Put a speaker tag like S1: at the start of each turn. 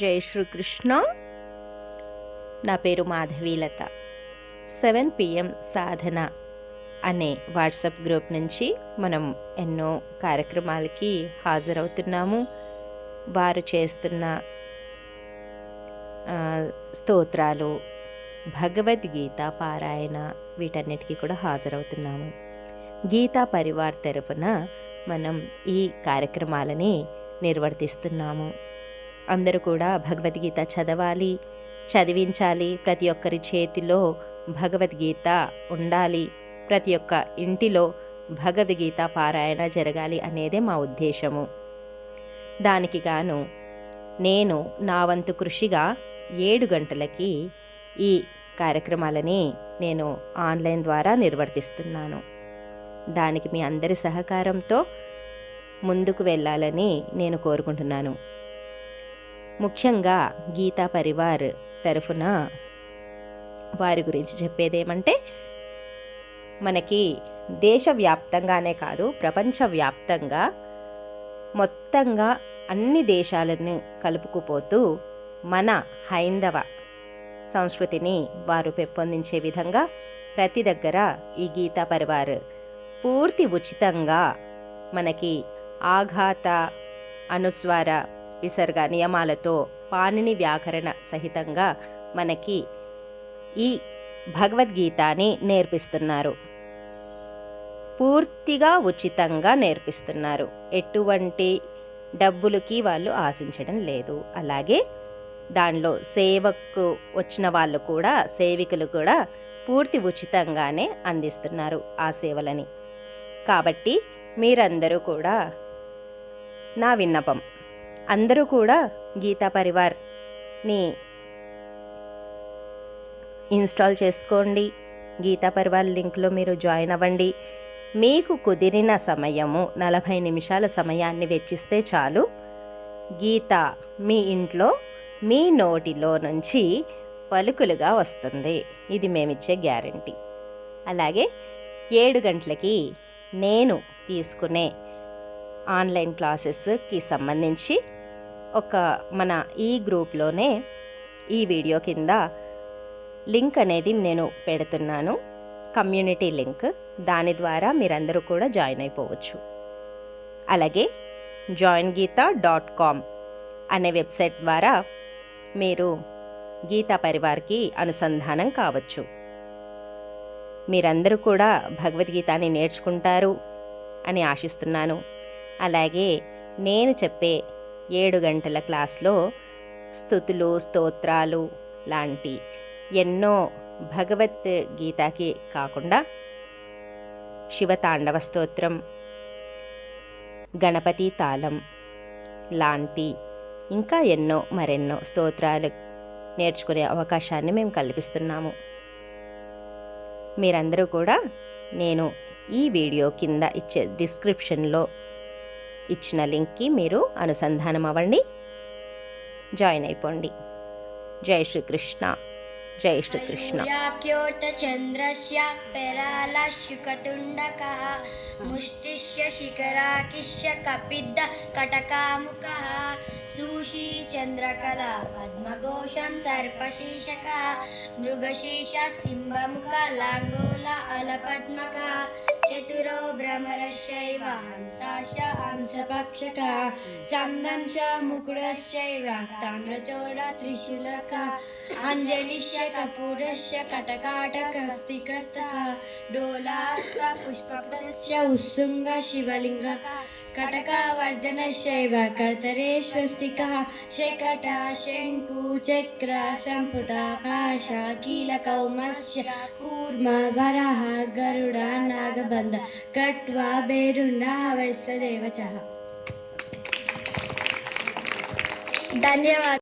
S1: జై శ్రీకృష్ణ. నా పేరు మాధవీలత. సెవెన్ పిఎం సాధన అనే వాట్సాప్ గ్రూప్ నుంచి మనం ఎన్నో కార్యక్రమాలకి హాజరవుతున్నాము. వారు చేస్తున్న స్తోత్రాలు భగవద్గీత పారాయణ వీటన్నిటికీ కూడా హాజరవుతున్నాము. గీతా పరివార్ తరఫున మనం ఈ కార్యక్రమాలని నిర్వర్తిస్తున్నాము. అందరూ కూడా భగవద్గీత చదవాలి చదివించాలి. ప్రతి ఒక్కరి చేతిలో భగవద్గీత ఉండాలి. ప్రతి ఒక్క ఇంటిలో భగవద్గీత పారాయణ జరగాలి అనేదే మా ఉద్దేశము. దానికి గాను నేను నా వంతు కృషిగా ఏడు గంటలకి ఈ కార్యక్రమాలని నేను ఆన్లైన్ ద్వారా నిర్వర్తిస్తున్నాను. దానికి మీ అందరి సహకారంతో ముందుకు వెళ్ళాలని నేను కోరుకుంటున్నాను. ముఖ్యంగా గీతా పరివార్ తరఫున వారి గురించి చెప్పేదేమంటే మనకి దేశవ్యాప్తంగానే కాదు ప్రపంచవ్యాప్తంగా మొత్తంగా అన్ని దేశాలను కలుపుకుపోతూ మన హైందవ సంస్కృతిని వారు పెంపొందించే విధంగా ప్రతి దగ్గర ఈ గీతా పరివార్ పూర్తి ఉచితంగా మనకి ఆఘాత అనుస్వార విసర్గ నియమాలతో పాణిని వ్యాకరణ సహితంగా మనకి ఈ భగవద్గీతని నేర్పిస్తున్నారు. పూర్తిగా ఉచితంగా నేర్పిస్తున్నారు. ఎటువంటి డబ్బులకి వాళ్ళు ఆశించడం లేదు. అలాగే దానిలో సేవకు వచ్చిన వాళ్ళు కూడా సేవికులు కూడా పూర్తి ఉచితంగానే అందిస్తున్నారు ఆ సేవలని. కాబట్టి మీరందరూ కూడా నా విన్నపం అందరూ కూడా గీతా పరివార్ని ఇన్స్టాల్ చేసుకోండి. గీతా పరివార్ లింక్లో మీరు జాయిన్ అవ్వండి. మీకు కుదిరిన సమయము నలభై నిమిషాల సమయాన్ని వెచ్చిస్తే చాలు. గీత మీ ఇంట్లో మీ నోటిలో నుంచి పలుకులుగా వస్తుంది. ఇది మేమిచ్చే గ్యారంటీ. అలాగే ఏడు గంటలకి నేను తీసుకునే ఆన్లైన్ క్లాసెస్కి సంబంధించి ఒక మన ఈ గ్రూప్లోనే ఈ వీడియో కింద లింక్ అనేది నేను పెడుతున్నాను. Community link. దాని ద్వారా మీరందరూ కూడా జాయిన్ అయిపోవచ్చు. అలాగే జాయిన్ గీతా డాట్ కామ్ అనే వెబ్సైట్ ద్వారా మీరు గీతా పరివార్కి అనుసంధానం కావచ్చు. మీరందరూ కూడా భగవద్గీతని నేర్చుకుంటారు అని ఆశిస్తున్నాను. అలాగే నేను చెప్పే ఏడు గంటల క్లాస్లో స్థుతులు స్తోత్రాలు లాంటి ఎన్నో భగవద్గీతకి కాకుండా శివతాండవ స్తోత్రం గణపతి తాళం లాంటి ఇంకా ఎన్నో మరెన్నో స్తోత్రాలు నేర్చుకునే అవకాశాన్ని మేము కల్పిస్తున్నాము. మీరందరూ కూడా నేను ఈ వీడియో కింద ఇచ్చే డిస్క్రిప్షన్లో ఇచ్చిన లింక్కి మీరు అనుసంధానం అవ్వండి. జాయిన్ అయిపోండి. జై శ్రీకృష్ణ. జై శ్రీకృష్ణ.
S2: చంద్రస్య పెరాల శుకతుండక ముష్టిష్య శిఖరాకిష్య కపిద్ద కటకాముక సూషీ చంద్రకళ పద్మఘోషం సర్పశీషక. మృగశీష సింహముఖ లాంగోల అలపద్మక. चतुरो भ्रमरश्चैव हंसाश हंसपक्षकः सन्दं च मुकुरश्चैव ताम्रचोर त्रिशूलकः अञ्जलिश्च कपूरश्च कटकाटकस्तिकस्तः डोलास्त पुष्पप्रश्च उत्सुङ्ग शिवलिङ्गः कटकावर्धनश्चैव कर्तरे स्वस्तिकः शकटा शङ्कुचक्र सम्पुटा पाशा कीलकौमस्य, कूर्म, वरः, गरुड नागबन्ध कट्वा बेरुण्डावस्तदेव च धन्यवाद